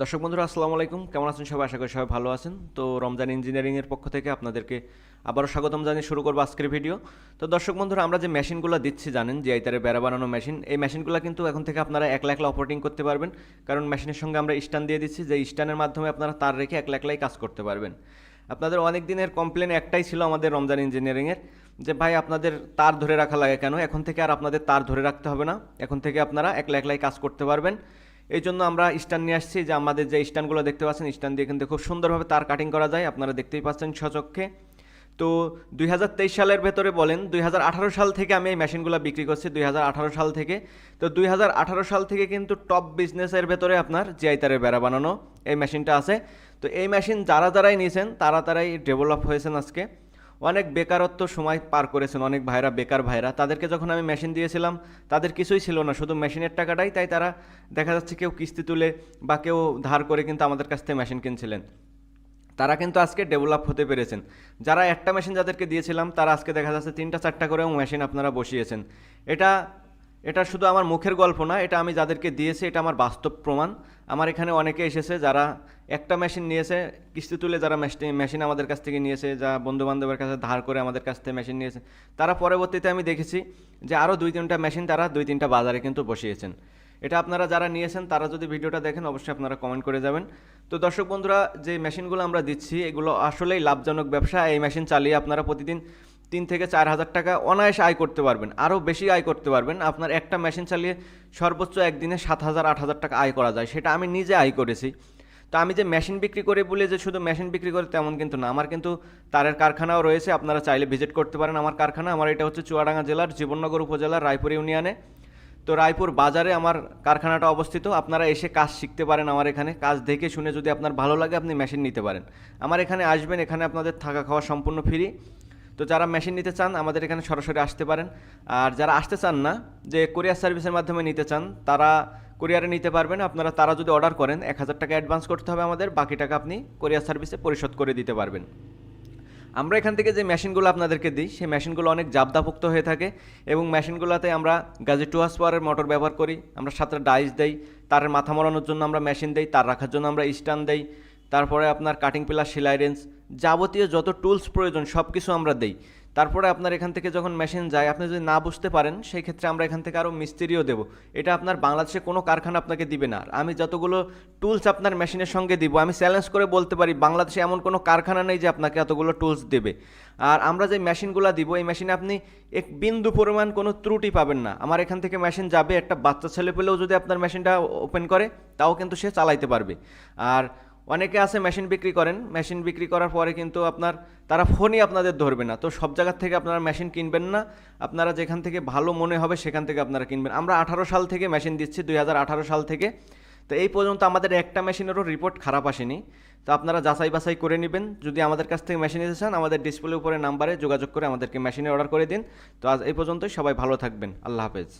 দর্শক বন্ধুরা, আসসালামু আলাইকুম। কেমন আছেন সবাই? আশা করি সবাই ভালো আছেন। তো রমজান ইঞ্জিনিয়ারিংয়ের পক্ষ থেকে আপনাদেরকে আবারও স্বাগতম জানিয়ে শুরু করব আজকের ভিডিও তো দর্শক বন্ধুরা, আমরা যে মেশিনগুলো দিচ্ছি, জানেন, যে আইতারে বেড়া বানানো মেশিন, এই মেশিনগুলো কিন্তু এখন থেকে আপনারা একলা একলা অপারেটিং করতে পারবেন। কারণ মেশিনের সঙ্গে আমরা স্ট্যান্ড দিয়ে দিচ্ছি, যে স্ট্যান্ডের মাধ্যমে আপনারা তার রেখে একলা একলাই কাজ করতে পারবেন। আপনাদের অনেক দিনের কমপ্লেন একটাই ছিল আমাদের রমজান ইঞ্জিনিয়ারিংয়ের যে ভাই, আপনাদের তার ধরে রাখা লাগে কেন? এখন থেকে আর আপনাদের তার ধরে রাখতে হবে না। এখন থেকে আপনারা একলা একলাই কাজ করতে পারবেন। এই জন্য আমরা স্ট্যান্ড নিয়ে আসছি যে আমাদের যে স্ট্যান্ডগুলো দেখতে পাচ্ছেন, স্ট্যান্ড দিয়ে কিন্তু খুব সুন্দরভাবে তার কাটিং করা যায়। আপনারা দেখতেই পাচ্ছেন সচক্ষে। তো দুই হাজার তেইশ সালের ভেতরে বলেন, দুই হাজার আঠারো সাল থেকে আমি এই মেশিনগুলো বিক্রি করছি, দুই হাজার আঠারো সাল থেকে। তো দুই হাজার আঠারো সাল থেকে কিন্তু টপ বিজনেসের ভেতরে আপনার জিআই তারের বেড়া বানানো এই মেশিনটা আছে। তো এই মেশিন যারা যারাই নিয়েছেন, তারা তারাই ডেভেলপ হয়েছেন আজকে। অনেক বেকারত্ব সময় পার করেছেন অনেক ভাইরা, বেকার ভাইরা। তাদেরকে যখন আমি মেশিন দিয়েছিলাম, তাদের কিছুই ছিল না। শুধু মেশিনের টাকাটাই, তাই তারা দেখা যাচ্ছে কেউ কিস্তি তুলে বা কেউ ধার করে কিন্তু আমাদের কাছ থেকে মেশিন কিনছিলেন। তারা কিন্তু আজকে ডেভেলপ হতে পেরেছেন। যারা একটা মেশিন যাদেরকে দিয়েছিলাম, তারা আজকে দেখা যাচ্ছে তিনটা, চারটা করেও মেশিন আপনারা বসিয়েছেন। এটা এটা শুধু আমার মুখের গল্প না, এটা আমি যাদেরকে দিয়েছি, এটা আমার বাস্তব প্রমাণ। আমার এখানে অনেকে এসেছে যারা একটা মেশিন নিয়েছে, কিস্তি তুলে যারা মেশিন আমাদের কাছ থেকে নিয়েছে, যা বন্ধু বান্ধবের কাছে ধার করে আমাদের কাছ থেকে মেশিন নিয়েছে, তারা পরবর্তীতে আমি দেখেছি যে আরও দুই তিনটা মেশিন তারা দুই তিনটা বাজারে কিন্তু বসিয়েছেন। এটা আপনারা যারা নিয়েছেন, তারা যদি ভিডিওটা দেখেন, অবশ্যই আপনারা কমেন্ট করে যাবেন। তো দর্শক বন্ধুরা, যে মেশিনগুলো আমরা দিচ্ছি, এগুলো আসলেই লাভজনক ব্যবসা। এই মেশিন চালিয়ে আপনারা প্রতিদিন তিন থেকে চার হাজার টাকা অনায়াসে আয় করতে পারবেন, আরও বেশি আয় করতে পারবেন। আপনার একটা মেশিন চালিয়ে সর্বোচ্চ একদিনে সাত হাজার, আট হাজার টাকা আয় করা যায়, সেটা আমি নিজে আয় করেছি। তো আমি যে মেশিন বিক্রি করে বলে যে শুধু মেশিন বিক্রি করে তেমন কিন্তু না, আমার কিন্তু তারের কারখানাও রয়েছে, আপনারা চাইলে ভিজিট করতে পারেন আমার কারখানা। আমার এটা হচ্ছে চুয়াডাঙ্গা জেলার জীবননগর উপজেলার রায়পুর ইউনিয়নে। তো রায়পুর বাজারে আমার কারখানাটা অবস্থিত, আপনারা এসে কাজ শিখতে পারেন আমার এখানে, কাজ দেখে শুনে যদি আপনার ভালো লাগে আপনি মেশিন নিতে পারেন। আমার এখানে আসবেন, এখানে আপনাদের থাকা খাওয়া সম্পূর্ণ ফ্রি তো যারা মেশিন নিতে চান, আমাদের এখানে সরাসরি আসতে পারেন। আর যারা আসতে চান না, যে কোরিয়ার সার্ভিসের মাধ্যমে নিতে চান, তারা কোরিয়ারে নিতে পারবেন। আপনারা, তারা যদি অর্ডার করেন, এক হাজার টাকা অ্যাডভান্স করতে হবে আমাদের। বাকি টাকা আপনি কোরিয়ার সার্ভিসে পরিশোধ করে দিতে পারবেন। আমরা এখান থেকে যে মেশিনগুলো আপনাদেরকে দিই, সেই মেশিনগুলো অনেক জাবদাপুক্ত হয়ে থাকে এবং মেশিনগুলোতে আমরা গাজী টু পাওয়ারের মোটর ব্যবহার করি। আমরা সাথে ডাইস দেই, তারের মাথা মরানোর জন্য আমরা মেশিন দেই, তার রাখার জন্য আমরা স্ট্যান্ড দেই। তারপরে আপনার কাটিং পিলার সেলাই রেঞ্জ যাবতীয় যত টুলস প্রয়োজন সব কিছু আমরা দেই। তারপরে আপনার এখান থেকে যখন মেশিন যায়, আপনি যদি না বুঝতে পারেন, সেই ক্ষেত্রে আমরা এখান থেকে আরও মিস্ত্রিও দেবো। এটা আপনার বাংলাদেশে কোনো কারখানা আপনাকে দিবে না। আমি যতগুলো টুলস আপনার মেশিনের সঙ্গে দিব, আমি চ্যালেঞ্জ করে বলতে পারি, বাংলাদেশে এমন কোনো কারখানা নেই যে আপনাকে এতগুলো টুলস দেবে। আর আমরা যে মেশিনগুলো দিব, এই মেশিনে আপনি এক বিন্দু পরিমাণ কোনো ত্রুটি পাবেন না। আমার এখান থেকে মেশিন যাবে, একটা বাচ্চা ছেলে পেলেও যদি আপনার মেশিনটা ওপেন করে, তাও কিন্তু সে চালাইতে পারবে। আর অনেকে আছে মেশিন বিক্রি করেন। মেশিন বিক্রি করার পরে কিন্তু আপনার, তারা ফোনই আপনাদের ধরবে না। তো সব জায়গার থেকে আপনারা মেশিন কিনবেন না। আপনারা যেখান থেকে ভালো মনে হবে সেখান থেকে আপনারা কিনবেন। আমরা আঠারো সাল থেকে মেশিন দিচ্ছি, দুই হাজার আঠারো সাল থেকে। তো এই পর্যন্ত আমাদের একটা মেশিনেরও রিপোর্ট খারাপ আসেনি। তো আপনারা যাচাই বাছাই করে নেবেন। যদি আমাদের কাছ থেকে মেশিন নিতে চান, আমাদের ডিসপ্লে উপরে নাম্বারে যোগাযোগ করে আমাদেরকে মেশিনে অর্ডার করে দিন। তো আজ এই পর্যন্তই। সবাই ভালো থাকবেন। আল্লাহ হাফেজ।